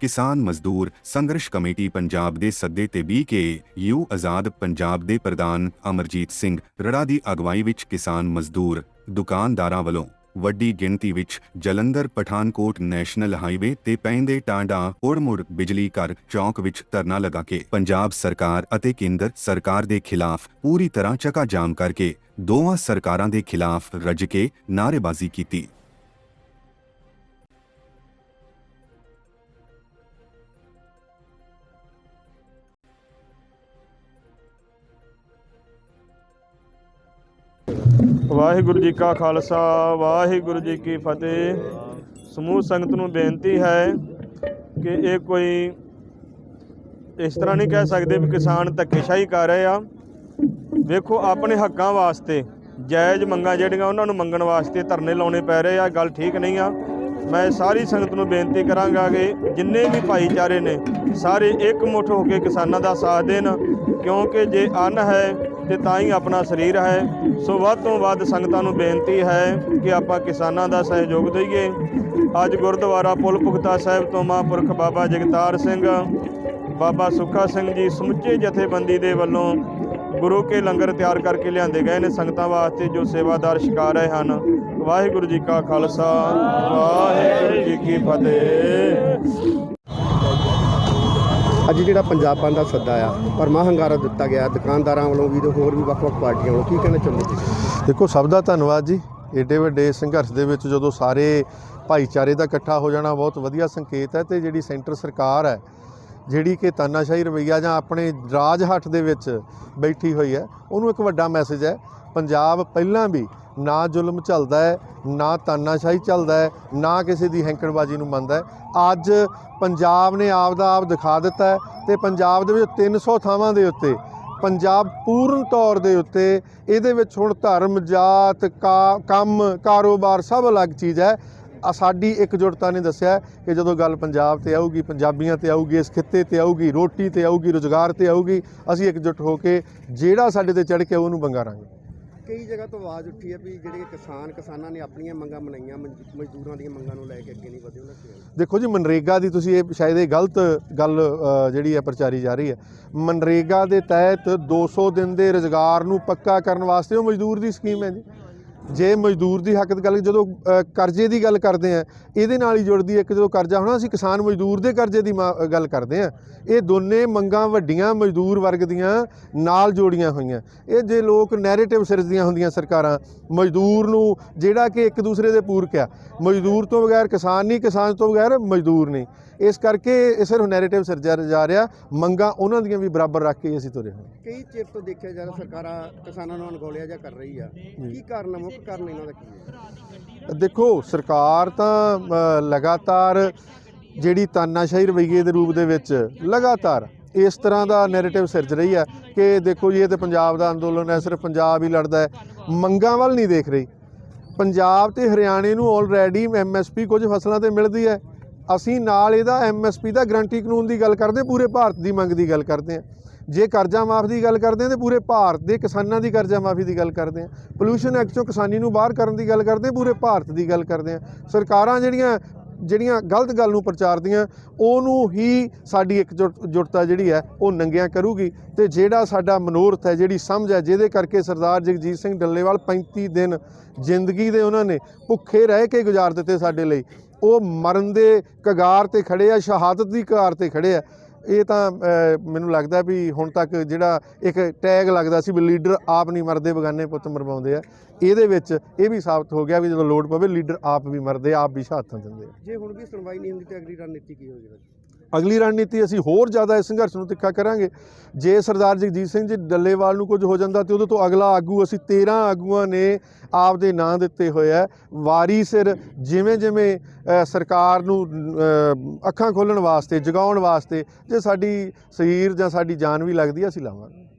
ਕਿਸਾਨ ਮਜ਼ਦੂਰ ਸੰਘਰਸ਼ ਕਮੇਟੀ ਪੰਜਾਬ ਦੇ ਸੱਦੇ ਤੇ B K U Azad Punjab ਦੇ ਪ੍ਰਧਾਨ ਅਮਰਜੀਤ ਸਿੰਘ ਰੜਾ ਦੀ ਅਗਵਾਈ ਵਿੱਚ ਕਿਸਾਨ ਮਜ਼ਦੂਰ ਦੁਕਾਨਦਾਰਾਂ ਵੱਲੋਂ ਵੱਡੀ ਗਿਣਤੀ ਵਿੱਚ ਜਲੰਧਰ ਪਠਾਨਕੋਟ ਨੈਸ਼ਨਲ ਹਾਈਵੇ ਤੇ ਪੈਂਦੇ ਟਾਂਡਾ ਉੜਮੁੜ ਬਿਜਲੀ ਘਰ ਚੌਕ ਵਿੱਚ ਧਰਨਾ ਲਗਾ ਕੇ ਪੰਜਾਬ ਸਰਕਾਰ ਅਤੇ ਕੇਂਦਰ ਸਰਕਾਰ ਦੇ ਖਿਲਾਫ ਪੂਰੀ ਤਰ੍ਹਾਂ ਚਕਾ ਜਾਮ ਕਰਕੇ ਦੋਵਾਂ ਸਰਕਾਰਾਂ ਦੇ ਖਿਲਾਫ ਰੱਜ ਕੇ ਨਾਅਰੇਬਾਜ਼ੀ ਕੀਤੀ। ਵਾਹਿਗੁਰੂ ਜੀ ਕਾ ਖਾਲਸਾ, ਵਾਹਿਗੁਰੂ ਜੀ ਕੀ ਫਤਿਹ। ਸਮੂਹ ਸੰਗਤ ਨੂੰ ਬੇਨਤੀ ਹੈ ਕਿ ਇਹ ਕੋਈ ਇਸ ਤਰ੍ਹਾਂ ਨਹੀਂ ਕਹਿ ਸਕਦੇ ਵੀ ਕਿਸਾਨ ਧੱਕੇਸ਼ਾਹੀ ਕਰ ਰਹੇ ਆ। ਵੇਖੋ, ਆਪਣੇ ਹੱਕਾਂ ਵਾਸਤੇ ਜਾਇਜ਼ ਮੰਗਾਂ ਜਿਹੜੀਆਂ ਉਹਨਾਂ ਨੂੰ ਮੰਗਣ ਵਾਸਤੇ ਧਰਨੇ ਲਾਉਣੇ ਪੈ ਰਹੇ ਆ ਗੱਲ ਠੀਕ ਨਹੀਂ ਆ। ਮੈਂ ਸਾਰੀ ਸੰਗਤ ਨੂੰ ਬੇਨਤੀ ਕਰਾਂਗਾ ਕਿ ਜਿੰਨੇ ਵੀ ਭਾਈਚਾਰੇ ਨੇ, ਸਾਰੇ ਇਕਮੁੱਠ ਹੋ ਕੇ ਕਿਸਾਨਾਂ ਦਾ ਸਾਥ ਦੇਣ, ਕਿਉਂਕਿ ਜੇ ਅੰਨ ਹੈ ਤੇ ਤਾਂ ਹੀ ਆਪਣਾ ਸਰੀਰ ਹੈ। ਸੋ ਵੱਧ ਤੋਂ ਵੱਧ ਸੰਗਤਾਂ ਨੂੰ ਬੇਨਤੀ ਹੈ ਕਿ ਆਪਾਂ ਕਿਸਾਨਾਂ ਦਾ ਸਹਿਯੋਗ ਦਈਏ। ਅੱਜ ਗੁਰਦੁਆਰਾ ਪੁਲ ਪੁਖਤਾ ਸਾਹਿਬ ਤੋਂ ਮਹਾਂਪੁਰਖ ਬਾਬਾ ਜਗਤਾਰ ਸਿੰਘ, ਬਾਬਾ ਸੁੱਖਾ ਸਿੰਘ ਜੀ ਸਮੁੱਚੇ ਜਥੇਬੰਦੀ ਦੇ ਵੱਲੋਂ ਗੁਰੂ ਕੇ ਲੰਗਰ ਤਿਆਰ ਕਰਕੇ ਲਿਆਂਦੇ ਗਏ ਨੇ ਸੰਗਤਾਂ ਵਾਸਤੇ ਜੋ ਸੇਵਾਦਾਰ ਛਕਾ ਰਹੇ ਹਨ। ਵਾਹਿਗੁਰੂ ਜੀ ਕਾ ਖਾਲਸਾ, ਵਾਹਿਗੁਰੂ ਜੀ ਕੀ ਫਤਿਹ। ਅੱਜ ਜਿਹੜਾ ਪੰਜਾਬ ਬੰਦ ਦਾ ਸੱਦਾ ਆ ਪਰਮਾ ਹੰਗਾਰਾ ਦਿੱਤਾ ਗਿਆ, ਦੁਕਾਨਦਾਰਾਂ ਵੱਲੋਂ ਵੀ ਤੇ ਹੋਰ ਵੀ ਵੱਖ-ਵੱਖ ਪਾਰਟੀਆਂ ਵੱਲੋਂ, ਕੀ ਕਹਿਣਾ ਚਾਹੁੰਦੇ ਤੁਸੀਂ? ਦੇਖੋ, ਸਭ ਦਾ ਧੰਨਵਾਦ ਜੀ। ਏਡੇ ਵੱਡੇ ਸੰਘਰਸ਼ ਦੇ ਵਿੱਚ ਜਦੋਂ ਸਾਰੇ ਭਾਈਚਾਰੇ ਦਾ ਇਕੱਠਾ ਹੋ ਜਾਣਾ ਬਹੁਤ ਵਧੀਆ ਸੰਕੇਤ ਹੈ ਤੇ ਜਿਹੜੀ ਸੈਂਟਰ ਸਰਕਾਰ ਹੈ, ਜਿਹੜੀ ਕਿ ਤਾਨਾਸ਼ਾਹੀ ਰਵਈਆ ਜਾਂ ਆਪਣੇ ਰਾਜ ਹੱਥ ਦੇ ਵਿੱਚ ਬੈਠੀ ਹੋਈ ਹੈ, ਉਹਨੂੰ ਇੱਕ ਵੱਡਾ ਮੈਸੇਜ ਹੈ, ਪੰਜਾਬ ਪਹਿਲਾਂ ਵੀ ਨਾ ਜ਼ੁਲਮ ਚੱਲਦਾ ਹੈ, ਨਾ ਤਾਨਾਸ਼ਾਹੀ ਚੱਲਦਾ ਹੈ, ਨਾ ਕਿਸੇ ਦੀ ਹੈਂਕੜਬਾਜ਼ੀ ਨੂੰ ਮੰਨਦਾ ਹੈ। ਅੱਜ ਪੰਜਾਬ ਨੇ ਆਪ ਦਾ ਆਪ ਦਿਖਾ ਦਿੱਤਾ ਹੈ ਤੇ ਪੰਜਾਬ ਦੇ ਵਿੱਚ 300 ਥਾਵਾਂ ਦੇ ਉੱਤੇ, ਪੰਜਾਬ ਪੂਰਨ ਤੌਰ ਦੇ ਉੱਤੇ ਇਹਦੇ ਵਿੱਚ ਹੁਣ ਧਰਮ, ਜਾਤ, ਕਾ- ਕੰਮ, ਕਾਰੋਬਾਰ ਸਭ ਅਲੱਗ ਚੀਜ਼ ਹੈ। ਸਾਡੀ ਇਕਜੁੱਟਤਾ ਨੇ ਦੱਸਿਆ ਕਿ ਜਦੋਂ ਗੱਲ ਪੰਜਾਬ ਤੇ ਆਊਗੀ, ਪੰਜਾਬੀਆਂ ਤੇ ਆਊਗੀ, ਇਸ ਖਿੱਤੇ ਤੇ ਆਊਗੀ, ਰੋਟੀ ਤੇ ਆਊਗੀ, ਰੁਜ਼ਗਾਰ ਤੇ ਆਊਗੀ, ਅਸੀਂ ਇਕਜੁੱਟ ਹੋ ਕੇ ਜਿਹੜਾ ਸਾਡੇ ਤੇ ਚੜ ਕੇ ਉਹਨੂੰ ਬੰਗਾਰਾਂਗੇ ਕਈ ਜਗ੍ਹਾ ਤੋਂ ਆਵਾਜ਼ ਉੱਠੀ ਹੈ ਵੀ ਜਿਹੜੇ ਕਿਸਾਨ ਕਿਸਾਨਾਂ ਨੇ ਆਪਣੀਆਂ ਮੰਗਾਂ ਮਨਾਈਆਂ ਮਜ਼- ਮਜ਼ਦੂਰਾਂ ਦੀਆਂ ਮੰਗਾਂ ਨੂੰ ਲੈ ਕੇ ਅੱਗੇ ਨਹੀਂ ਵਧੇ ਉਹਨਾਂ ਕੀ ਦੇਖੋ ਜੀ ਮਨਰੇਗਾ ਦੀ ਤੁਸੀਂ ਇਹ ਸ਼ਾਇਦ ਇਹ ਗਲਤ ਗੱਲ ਅ, ਜਿਹੜੀ ਹੈ ਪ੍ਰਚਾਰੀ ਜਾ ਰਹੀ ਹੈ। ਮਨਰੇਗਾ ਦੇ ਤਹਿਤ 200 ਦਿਨ ਦੇ ਰੁਜ਼ਗਾਰ ਨੂੰ ਪੱਕਾ ਕਰਨ ਵਾਸਤੇ ਉਹ ਮਜ਼ਦੂਰ ਦੀ ਸਕੀਮ ਹੈ ਜੀ। ਜੇ ਮਜ਼ਦੂਰ ਦੀ ਹੱਕ ਦੀ ਗੱਲ ਜਦੋਂ ਕਰਜ਼ੇ ਦੀ ਗੱਲ ਕਰਦੇ ਆ ਇਹਦੇ ਨਾਲ ਹੀ ਜੁੜਦੀ ਹੈ ਕਿ ਜਦੋਂ ਕਰਜ਼ਾ ਹੋਣਾ ਅਸੀਂ ਕਿਸਾਨ ਮਜ਼ਦੂਰ ਦੇ ਕਰਜ਼ੇ ਦੀ ਗੱਲ ਕਰਦੇ ਆ। ਇਹ ਦੋਨੇ ਮੰਗਾਂ ਵੱਡੀਆਂ ਮਜ਼ਦੂਰ ਵਰਗ ਦੀਆਂ ਨਾਲ ਜੋੜੀਆਂ ਹੋਈਆਂ। ਇਹ ਜੇ ਲੋਕ ਨੈਰੇਟਿਵ ਸਿਰਜਦੀਆਂ ਹੁੰਦੀਆਂ ਸਰਕਾਰਾਂ ਮਜ਼ਦੂਰ ਨੂੰ ਜਿਹੜਾ ਕਿ ਇੱਕ ਦੂਸਰੇ ਦੇ ਪੂਰਕ ਆ ਮਜ਼ਦੂਰ ਤੋਂ ਬਗੈਰ ਕਿਸਾਨ ਨਹੀਂ ਕਿਸਾਨ ਤੋਂ ਬਗੈਰ ਮਜ਼ਦੂਰ ਨਹੀਂ। ਇਸ ਕਰਕੇ ਇਹ ਸਿਰਫ ਨੈਰੇਟਿਵ ਸਿਰਜਿਆ ਜਾ ਰਿਹਾ ਮੰਗਾਂ ਉਹਨਾਂ ਦੀਆਂ ਵੀ ਬਰਾਬਰ ਰੱਖ ਕੇ ਅਸੀਂ ਤੁਰੇ ਹਾਂ। ਕਈ ਚਿਰ ਤੋਂ ਦੇਖਿਆ ਜਾ ਰਿਹਾ ਸਰਕਾਰਾਂ ਕਿਸਾਨਾਂ ਨੂੰ ਅਣਗੌਲਿਆ ਜਾਂ ਕਰ ਰਹੀ ਆ। ਕੀ ਕਾਰਨ ਆ? ਮੁੱਖ ਕਾਰਨ ਇਹਨਾਂ ਦਾ ਕੀ ਹੈ? ਦੇਖੋ ਸਰਕਾਰ ਤਾਂ ਲਗਾਤਾਰ ਜਿਹੜੀ ਤਾਨਾਸ਼ਾਹੀ ਰਵੱਈਏ ਦੇ ਰੂਪ ਦੇ ਵਿੱਚ ਲਗਾਤਾਰ ਇਸ ਤਰ੍ਹਾਂ ਦਾ ਨੈਰੇਟਿਵ ਸਿਰਜ ਰਹੀ ਹੈ ਕਿ ਦੇਖੋ ਜੀ ਇਹ ਤੇ ਪੰਜਾਬ ਦਾ ਅੰਦੋਲਨ ਹੈ ਸਿਰਫ ਪੰਜਾਬ ਹੀ ਲੜਦਾ ਹੈ। ਮੰਗਾਂ ਵੱਲ ਨਹੀਂ ਦੇਖ ਰਹੀ। ਪੰਜਾਬ ਤੇ ਹਰਿਆਣੇ ਨੂੰ ਆਲਰੇਡੀ ਐਮਐਸਪੀ ਕੁਝ ਫਸਲਾਂ ਤੇ ਮਿਲਦੀ ਹੈ। ਅਸੀਂ ਨਾਲ ਇਹਦਾ ਐਮਐਸਪੀ ਦਾ ਗਰੰਟੀ ਕਾਨੂੰਨ ਦੀ ਗੱਲ ਕਰਦੇ ਹਾਂ, ਪੂਰੇ ਭਾਰਤ ਦੀ ਮੰਗ ਦੀ ਗੱਲ ਕਰਦੇ ਹਾਂ। ਜੇ ਕਰਜ਼ਾ ਮਾਫ ਦੀ ਗੱਲ ਕਰਦੇ ਹਾਂ ਤੇ ਪੂਰੇ ਭਾਰਤ ਦੇ ਕਿਸਾਨਾਂ ਦੀ ਕਰਜ਼ਾ ਮਾਫੀ ਦੀ ਗੱਲ ਕਰਦੇ ਹਾਂ। ਪੋਲੂਸ਼ਨ ਐਕਟ ਚੋਂ ਕਿਸਾਨੀ ਨੂੰ ਬਾਹਰ ਕਰਨ ਦੀ ਗੱਲ ਕਰਦੇ ਹਾਂ, ਪੂਰੇ ਭਾਰਤ ਦੀ ਗੱਲ ਕਰਦੇ ਹਾਂ। ਸਰਕਾਰਾਂ ਜਿਹੜੀਆਂ ਜਿਹੜੀਆਂ ਗਲਤ ਗੱਲ ਨੂੰ ਪ੍ਰਚਾਰਦੀਆਂ, ਉਹਨੂੰ ਹੀ ਸਾਡੀ ਇੱਕ ਜੁਟ- ਜੁਟਤਾ ਜਿਹੜੀ ਹੈ, ਉਹ ਨੰਗਿਆਂ ਕਰੂਗੀ। ਤੇ ਜਿਹੜਾ ਸਾਡਾ ਮਨੋਰਥ ਹੈ, ਜਿਹੜੀ ਸਮਝ ਹੈ, ਜਿਹਦੇ ਕਰਕੇ ਸਰਦਾਰ ਜਗਜੀਤ ਸਿੰਘ ਡੱਲੇਵਾਲ 35 ਦਿਨ ਜ਼ਿੰਦਗੀ ਦੇ ਉਹਨਾਂ ਨੇ ਭੁੱਖੇ ਰਹਿ ਕੇ ਗੁਜ਼ਾਰ ਦਿੱਤੇ ਸਾਡੇ ਲਈ। ਉਹ ਮਰਨ ਦੇ ਕਗਾਰ ਤੇ ਖੜੇ ਆ, ਸ਼ਹਾਦਤ ਦੀ ਕਗਾਰ ਤੇ ਖੜੇ ਆ। ਇਹ ਤਾਂ ਮੈਨੂੰ ਲੱਗਦਾ ਵੀ ਹੁਣ ਤੱਕ ਜਿਹੜਾ ਇੱਕ ਟੈਗ ਲੱਗਦਾ ਸੀ ਵੀ ਲੀਡਰ ਆਪ ਨਹੀਂ ਮਰਦੇ, ਬਗਾਨੇ ਪੁੱਤ ਮਰਵਾਉਂਦੇ ਆ, ਇਹਦੇ ਵਿੱਚ ਇਹ ਵੀ ਸਾਬਤ ਹੋ ਗਿਆ ਵੀ ਜਦੋਂ ਲੋੜ ਪਵੇ ਲੀਡਰ ਆਪ ਵੀ ਮਰਦੇ, ਆਪ ਵੀ ਸ਼ਹਾਦਤਾਂ ਦਿੰਦੇ ਜੇ ਹੁਣ ਵੀ ਸੁਣਵਾਈ ਨਹੀਂ ਹੁੰਦੀ ਤੇ ਅਗਲੀ ਰਣਨੀਤੀ ਕੀ ਹੋਵੇਗੀ ਅਗਲੀ ਰਣਨੀਤੀ ਅਸੀਂ ਹੋਰ ਜ਼ਿਆਦਾ ਇਸ ਸੰਘਰਸ਼ ਨੂੰ ਤਿੱਖਾ ਕਰਾਂਗੇ। ਜੇ ਸਰਦਾਰ ਜਗਜੀਤ ਸਿੰਘ ਜੀ ਡੱਲੇਵਾਲ ਨੂੰ ਕੁਝ ਹੋ ਜਾਂਦਾ ਤੇ ਉਹਦੇ ਤੋਂ ਅਗਲਾ ਆਗੂ ਅਸੀਂ 13 ਆਗੂਆਂ ਨੇ ਆਪ ਦੇ ਨਾਂ ਦਿੱਤੇ ਹੋਏ ਆ। ਵਾਰੀ ਸਿਰ ਜਿਵੇਂ ਜਿਵੇਂ ਸਰਕਾਰ ਨੂੰ ਅੱਖਾਂ ਖੋਲਣ ਵਾਸਤੇ, ਜਗਾਉਣ ਵਾਸਤੇ, ਜੇ ਸਾਡੀ ਸਰੀਰ ਜਾਂ ਸਾਡੀ ਜਾਨ ਵੀ ਲੱਗਦੀ ਹੈ ਅਸੀਂ ਲਾਵਾਂਗੇ।